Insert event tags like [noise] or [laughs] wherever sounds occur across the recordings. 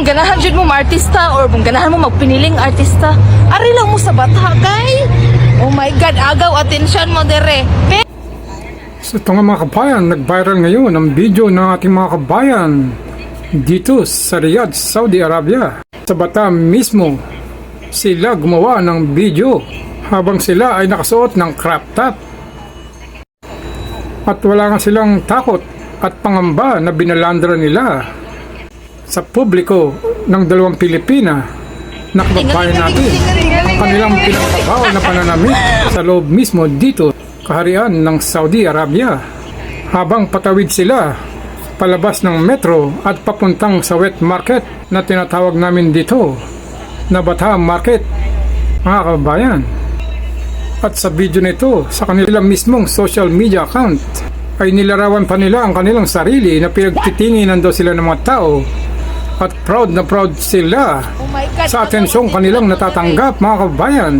Kung ganahan jud mo artista or kung ganahan mo magpiniling artista, ari lang mo sa bata kay. Oh my god, agaw atensyon mo dere. Pe- Sa ito nga mga kabayan, nag-viral ngayon ang video ng ating mga kabayan dito sa Riyadh, Saudi Arabia. Sa bata mismo, sila gumawa ng video habang sila ay nakasuot ng crop top. At wala nga silang takot at pangamba na binalandra nila sa publiko ng dalawang Pilipina na kababayan natin ang kanilang pinapabawal na pananamit sa loob mismo dito kaharian ng Saudi Arabia. Habang patawid sila palabas ng metro at papuntang sa wet market na tinatawag namin dito na Bata Market mga kababayan. At sa video na ito sa kanilang mismong social media account ay nilarawan pa nila ang kanilang sarili na pinagtitinginan daw sila ng mga tao at proud na proud sila Oh my god. sa atensyong kanilang natatanggap mga kababayan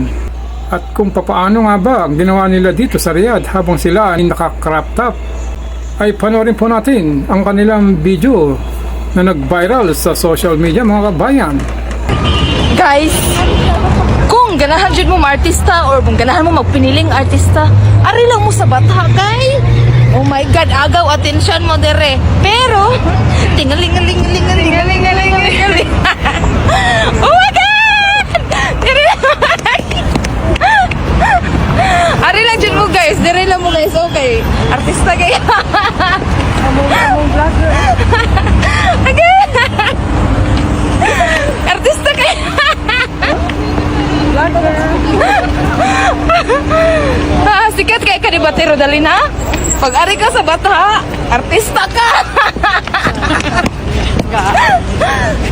at kung papaano nga ba ang ginawa nila dito sa Riyadh habang sila ay naka-crop top ay panoorin po natin ang kanilang video na nag-viral sa social media mga kabayan. Guys, kung ganahan jud mo artista or kung ganahan mo magpiniling artista, ari lang mo sa bata kay. Oh my god, agaw atensyon mo dere. Pero tingaling-aling-aling-aling-aling-aling. [laughs] oh my god! Dire Ari lang jud mo guys, dire lang mo guys, okay. Artista kay. Among among vlogger. Artista kay. [laughs] Ah, sikat kay ka di batero dali na. Pag ari ka sa bata, artista ka. [laughs]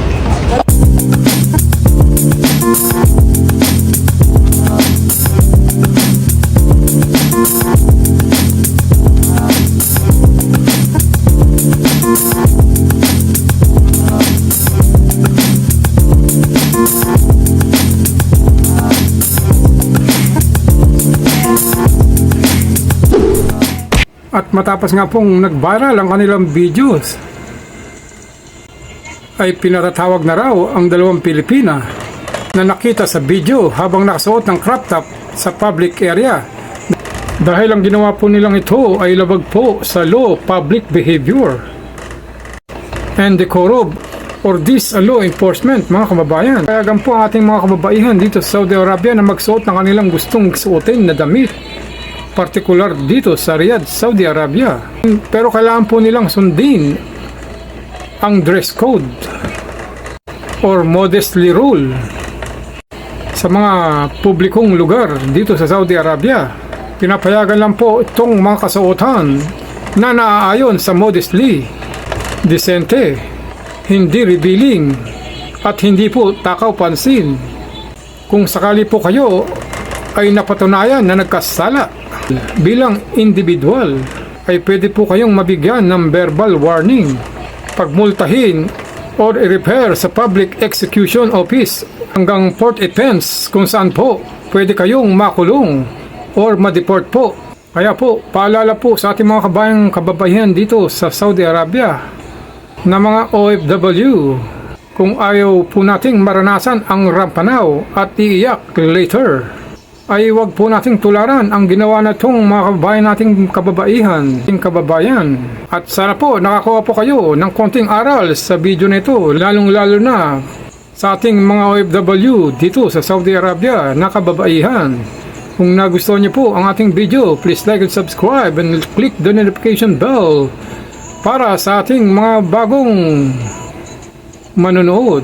At matapos nga pong nag-viral ang kanilang videos ay pinatatawag na raw ang dalawang Pilipina na nakita sa video habang nakasuot ng crop top sa public area. Dahil ang ginawa po nilang ito ay labag po sa law public behavior and decorum or this law enforcement mga kababayan. Kayagan po ang ating mga kababaihan dito sa Saudi Arabia na magsuot ng kanilang gustong suotin na damit partikular dito sa Riyadh, Saudi Arabia. Pero kailangan po nilang sundin ang dress code or modestly rule sa mga publikong lugar dito sa Saudi Arabia. Pinapayagan lang po itong mga kasuotan na naaayon sa modestly, decente, hindi revealing, at hindi po takaw pansin. Kung sakali po kayo ay napatunayan na nagkasala bilang individual ay pwede po kayong mabigyan ng verbal warning, pagmultahin or i-repair sa Public Execution Office hanggang port offense kung saan po pwede kayong makulong or ma-deport po. Kaya po, paalala po sa ating mga kabayang kababayan dito sa Saudi Arabia na mga OFW kung ayaw po nating maranasan ang rampanaw at iiyak later ay wag po nating tularan ang ginawa na itong mga kababayan nating kababaihan, ating kababayan. At sana po nakakuha po kayo ng konting aral sa video na ito, lalong lalo na sa ating mga OFW dito sa Saudi Arabia na kababaihan. Kung nagustuhan niyo po ang ating video, please like and subscribe and click the notification bell para sa ating mga bagong manonood.